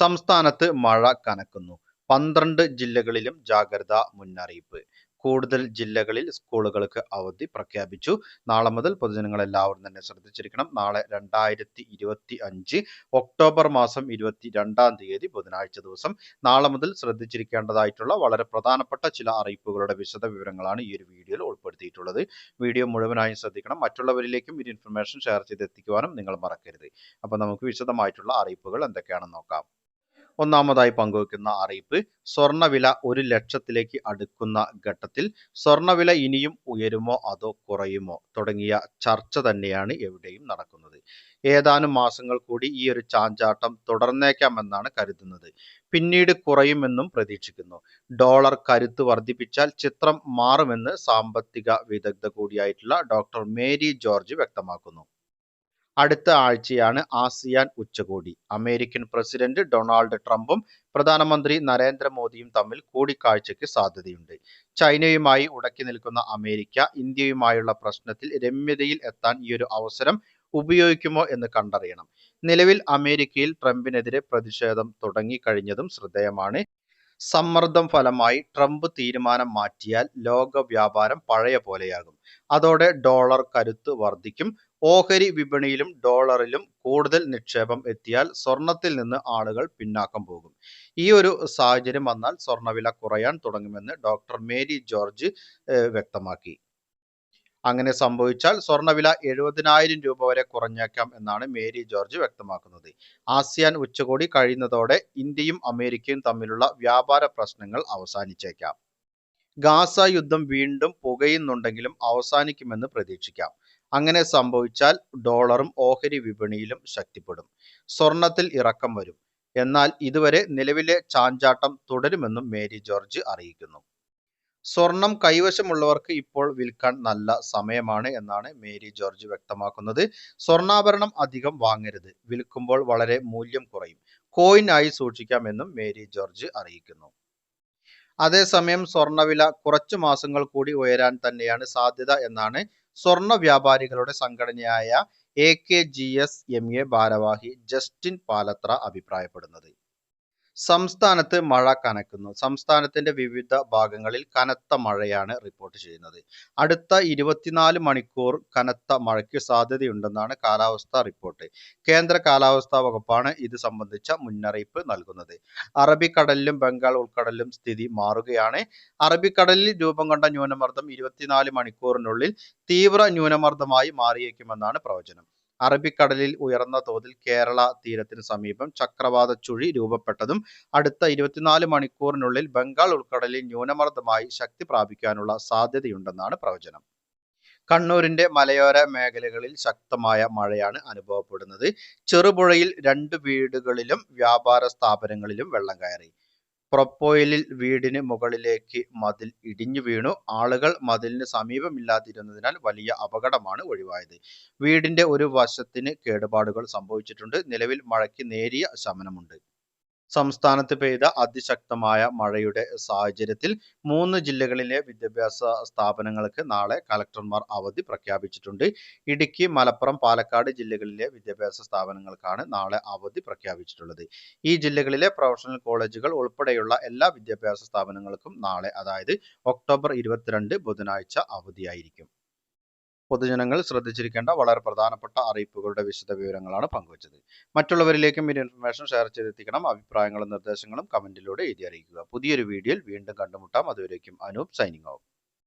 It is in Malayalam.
സംസ്ഥാനത്ത് മഴ കനക്കുന്നു. പന്ത്രണ്ട് ജില്ലകളിലും ജാഗ്രതാ മുന്നറിയിപ്പ്. കൂടുതൽ ജില്ലകളിൽ സ്കൂളുകൾക്ക് അവധി പ്രഖ്യാപിച്ചു. നാളെ മുതൽ പൊതുജനങ്ങൾ എല്ലാവരും തന്നെ ശ്രദ്ധിച്ചിരിക്കണം. നാളെ രണ്ടായിരത്തി ഇരുപത്തി അഞ്ച് ഒക്ടോബർ മാസം ഇരുപത്തി രണ്ടാം തീയതി ബുധനാഴ്ച ദിവസം. നാളെ മുതൽ ശ്രദ്ധിച്ചിരിക്കേണ്ടതായിട്ടുള്ള വളരെ പ്രധാനപ്പെട്ട ചില അറിയിപ്പുകളുടെ വിശദ വിവരങ്ങളാണ് ഈ ഒരു വീഡിയോയിൽ ഉൾപ്പെടുത്തിയിട്ടുള്ളത്. വീഡിയോ മുഴുവനായും ശ്രദ്ധിക്കണം. മറ്റുള്ളവരിലേക്കും ഈ ഇൻഫർമേഷൻ ഷെയർ ചെയ്ത് എത്തിക്കുവാനും നിങ്ങൾ മറക്കരുത്. അപ്പോൾ നമുക്ക് വിശദമായിട്ടുള്ള അറിയിപ്പുകൾ എന്തൊക്കെയാണെന്ന് നോക്കാം. ഒന്നാമതായി പങ്കുവെക്കുന്ന അറിയിപ്പ് സ്വർണവില ഒരു ലക്ഷത്തിലേക്ക് അടുക്കുന്ന ഘട്ടത്തിൽ സ്വർണവില ഇനിയും ഉയരുമോ അതോ കുറയുമോ തുടങ്ങിയ ചർച്ച തന്നെയാണ് എവിടെയും നടക്കുന്നത്. ഏതാനും മാസങ്ങൾ കൂടി ഈ ഒരു ചാഞ്ചാട്ടം തുടർന്നേക്കാമെന്നാണ് കരുതുന്നത്. പിന്നീട് കുറയുമെന്നും പ്രതീക്ഷിക്കുന്നു. ഡോളർ കരുത്ത് വർദ്ധിപ്പിച്ചാൽ ചിത്രം മാറുമെന്ന് സാമ്പത്തിക വിദഗ്ധ കൂടിയായിട്ടുള്ള ഡോക്ടർ മേരി ജോർജ് വ്യക്തമാക്കുന്നു. അടുത്ത ആഴ്ചയാണ് ആസിയാൻ ഉച്ചകോടി. അമേരിക്കൻ പ്രസിഡന്റ് ഡൊണാൾഡ് ട്രംപും പ്രധാനമന്ത്രി നരേന്ദ്രമോദിയും തമ്മിൽ കൂടിക്കാഴ്ചയ്ക്ക് സാധ്യതയുണ്ട്. ചൈനയുമായി ഉടക്കി നിൽക്കുന്ന അമേരിക്ക ഇന്ത്യയുമായുള്ള പ്രശ്നത്തിൽ രമ്യതയിൽ എത്താൻ ഈ ഒരു അവസരം ഉപയോഗിക്കുമോ എന്ന് കണ്ടറിയണം. നിലവിൽ അമേരിക്കയിൽ ട്രംപിനെതിരെ പ്രതിഷേധം തുടങ്ങിക്കഴിഞ്ഞതും ശ്രദ്ധേയമാണ്. സമ്മർദ്ദം ഫലമായി ട്രംപ് തീരുമാനം മാറ്റിയാൽ ലോക വ്യാപാരം പഴയ പോലെയാകും. അതോടെ ഡോളർ കരുത്ത് വർദ്ധിക്കും. ഓഹരി വിപണിയിലും ഡോളറിലും കൂടുതൽ നിക്ഷേപം എത്തിയാൽ സ്വർണത്തിൽ നിന്ന് ആളുകൾ പിന്നാക്കം പോകും. ഈ ഒരു സാഹചര്യം വന്നാൽ സ്വർണവില കുറയാൻ തുടങ്ങുമെന്ന് ഡോക്ടർ മേരി ജോർജ് വ്യക്തമാക്കി. അങ്ങനെ സംഭവിച്ചാൽ സ്വർണവില എഴുപതിനായിരം രൂപ വരെ കുറഞ്ഞേക്കാം എന്നാണ് മേരി ജോർജ് വ്യക്തമാക്കുന്നത്. ആസിയാൻ ഉച്ചകോടി കഴിയുന്നതോടെ ഇന്ത്യയും അമേരിക്കയും തമ്മിലുള്ള വ്യാപാര പ്രശ്നങ്ങൾ അവസാനിച്ചേക്കാം. ഗാസ യുദ്ധം വീണ്ടും പുകയുന്നുണ്ടെങ്കിലും അവസാനിക്കുമെന്ന് പ്രതീക്ഷിക്കാം. അങ്ങനെ സംഭവിച്ചാൽ ഡോളറും ഓഹരി വിപണിയിലും ശക്തിപ്പെടും. സ്വർണത്തിൽ ഇറക്കം വരും. എന്നാൽ ഇതുവരെ നിലവിലെ ചാഞ്ചാട്ടം തുടരുമെന്നും മേരി ജോർജ് അറിയിക്കുന്നു. സ്വർണം കൈവശമുള്ളവർക്ക് ഇപ്പോൾ വിൽക്കാൻ നല്ല സമയമാണ് എന്നാണ് മേരി ജോർജ് വ്യക്തമാക്കുന്നത്. സ്വർണാഭരണം അധികം വാങ്ങരുത്. വിൽക്കുമ്പോൾ വളരെ മൂല്യം കുറയും. കോയിൻ ആയി സൂക്ഷിക്കാമെന്നും മേരി ജോർജ് അറിയിക്കുന്നു. അതേസമയം സ്വർണവില കുറച്ചു മാസങ്ങൾ കൂടി ഉയരാൻ തന്നെയാണ് സാധ്യത എന്നാണ് സ്വർണ വ്യാപാരികളുടെ സംഘടനയായ A K G S M A ഭാരവാഹി ജസ്റ്റിൻ പാലത്ര അഭിപ്രായപ്പെടുന്നത്. സംസ്ഥാനത്ത് മഴ കനക്കുന്നു. സംസ്ഥാനത്തിന്റെ വിവിധ ഭാഗങ്ങളിൽ കനത്ത മഴയാണ് റിപ്പോർട്ട് ചെയ്യുന്നത്. അടുത്ത ഇരുപത്തിനാല് മണിക്കൂർ കനത്ത മഴയ്ക്ക് സാധ്യതയുണ്ടെന്നാണ് കാലാവസ്ഥാ റിപ്പോർട്ട് കേന്ദ്ര കാലാവസ്ഥാ വകുപ്പാണ് ഇത് സംബന്ധിച്ച മുന്നറിയിപ്പ് നൽകുന്നത്. അറബിക്കടലിലും ബംഗാൾ ഉൾക്കടലിലും സ്ഥിതി മാറുകയാണ്. അറബിക്കടലിൽ രൂപം കൊണ്ട ന്യൂനമർദ്ദം ഇരുപത്തിനാല് മണിക്കൂറിനുള്ളിൽ തീവ്ര ന്യൂനമർദ്ദമായി മാറിയേക്കുമെന്നാണ് പ്രവചനം. അറബിക്കടലിൽ ഉയർന്ന തോതിൽ കേരള തീരത്തിന് സമീപം ചക്രവാത ചുഴി രൂപപ്പെട്ടതും അടുത്ത ഇരുപത്തിനാല് മണിക്കൂറിനുള്ളിൽ ബംഗാൾ ഉൾക്കടലിൽ ന്യൂനമർദ്ദമായി ശക്തി പ്രാപിക്കാനുള്ള സാധ്യതയുണ്ടെന്നാണ് പ്രവചനം. കണ്ണൂരിന്റെ മലയോര മേഖലകളിൽ ശക്തമായ മഴയാണ് അനുഭവപ്പെടുന്നത്. ചെറുപുഴയിൽ രണ്ട് വീടുകളിലും വ്യാപാര സ്ഥാപനങ്ങളിലും വെള്ളം കയറി. പ്രൊപ്പോയിലിൽ വീടിന് മുകളിലേക്ക് മതിൽ ഇടിഞ്ഞു വീണു. ആളുകൾ മതിലിന് സമീപമില്ലാതിരുന്നതിനാൽ വലിയ അപകടമാണ് ഒഴിവായത്. വീടിന്റെ ഒരു വശത്തിന് കേടുപാടുകൾ സംഭവിച്ചിട്ടുണ്ട്. നിലവിൽ മഴയ്ക്ക് നേരിയ ശമനമുണ്ട്. സംസ്ഥാനത്ത് പെയ്ത അതിശക്തമായ മഴയുടെ സാഹചര്യത്തിൽ മൂന്ന് ജില്ലകളിലെ വിദ്യാഭ്യാസ സ്ഥാപനങ്ങൾക്ക് നാളെ കലക്ടർമാർ അവധി പ്രഖ്യാപിച്ചിട്ടുണ്ട്. ഇടുക്കി മലപ്പുറം പാലക്കാട് ജില്ലകളിലെ വിദ്യാഭ്യാസ സ്ഥാപനങ്ങൾക്കാണ് നാളെ അവധി പ്രഖ്യാപിച്ചിട്ടുള്ളത്. ഈ ജില്ലകളിലെ പ്രൊഫഷണൽ കോളേജുകൾ ഉൾപ്പെടെയുള്ള എല്ലാ വിദ്യാഭ്യാസ സ്ഥാപനങ്ങൾക്കും നാളെ അതായത് ഒക്ടോബർ ഇരുപത്തിരണ്ട് ബുധനാഴ്ച അവധിയായിരിക്കും. പൊതുജനങ്ങൾ ശ്രദ്ധിച്ചിരിക്കേണ്ട വളരെ പ്രധാനപ്പെട്ട അറിയിപ്പുകളുടെ വിശദ വിവരങ്ങളാണ് പങ്കുവച്ചത്. മറ്റുള്ളവരിലേക്കും ഈ ഇൻഫർമേഷൻ ഷെയർ ചെയ്തെത്തിക്കണം. അഭിപ്രായങ്ങളും നിർദ്ദേശങ്ങളും കമന്റിലൂടെ എഴുതി അറിയിക്കുക. പുതിയൊരു വീഡിയോയിൽ വീണ്ടും കണ്ടുമുട്ടാം. അതുവരേക്കും അനൂപ് സൈനിങ് ഔട്ട്